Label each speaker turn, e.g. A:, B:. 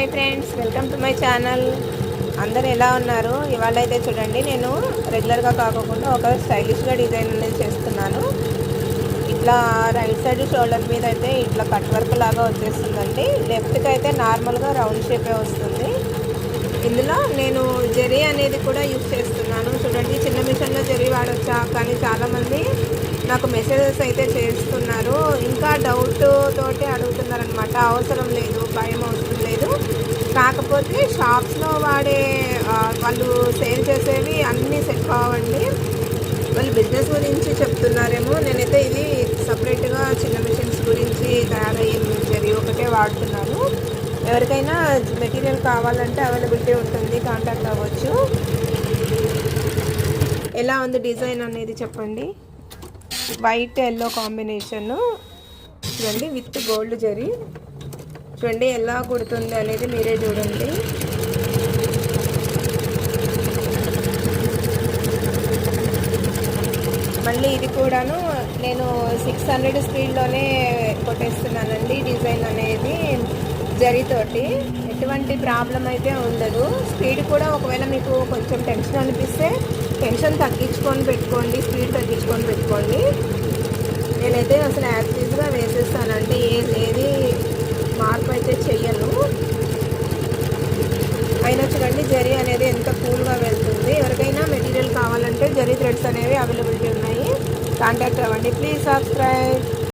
A: Hi friends welcome to my channel. అందరు ఎలా ఉన్నారు? ఇవాళ అయితే చూడండి నేను రెగ్యులర్గా కాకుండా ఒక స్టైలిష్గా డిజైన్ అనేది చేస్తున్నాను. ఇట్లా రైట్ సైడ్ షోల్డర్ మీద అయితే ఇట్లా కట్ వర్క్ లాగా వచ్చేస్తుందండి. లెఫ్ట్కి అయితే నార్మల్గా రౌండ్ షేపే వస్తుంది. ఇందులో నేను జెరీ అనేది కూడా యూజ్ చేస్తున్నాను. చూడండి చిన్న మిషన్లో జెరీ వాడొచ్చా? కానీ చాలామంది నాకు మెసేజెస్ అయితే చేస్తున్నారు. ఇంకా డౌట్ తోటి అడుగుతున్నారనమాట అవసరం లేదు భయం అవసరం లేదు. కాకపోతే షాప్స్లో వాడే వాళ్ళు సేల్ చేసేవి అన్నీ సెట్ కావండి. వాళ్ళు బిజినెస్ గురించి చెప్తున్నారేమో. నేనైతే ఇది సపరేట్గా చిన్న మిషన్స్ గురించి తయారయ్యే జరీ ఒకటే వాడుతున్నాను. ఎవరికైనా మెటీరియల్ కావాలంటే అవైలబిలిటీ ఉంటుంది కాంటాక్ట్ అవ్వచ్చు. ఎలా ఉంది డిజైన్ అనేది చెప్పండి. White yellow combination. చూడండి విత్ గోల్డ్ జరీ. చూడండి ఎలా కుడుతుంది అనేది మీరే చూడండి. మళ్ళీ ఇది కూడాను నేను సిక్స్ హండ్రెడ్ స్పీడ్లోనే కొట్టేస్తున్నానండి డిజైన్ అనేది జరితోటి. ఎటువంటి ప్రాబ్లం అయితే ఉండదు. స్పీడ్ కూడా ఒకవేళ మీకు కొంచెం టెన్షన్ అనిపిస్తే టెన్షన్ తగ్గించుకొని పెట్టుకోండి. స్పీడ్ చూడండి జరీ అనేది ఎంత కూల్గా వెళ్తుంది ఎవరికైనా మెటీరియల్ కావాలంటే జరీ థ్రెడ్స్ అనేవి అవైలబిలిటీ ఉన్నాయి. కాంటాక్ట్ అవ్వండి. Please subscribe.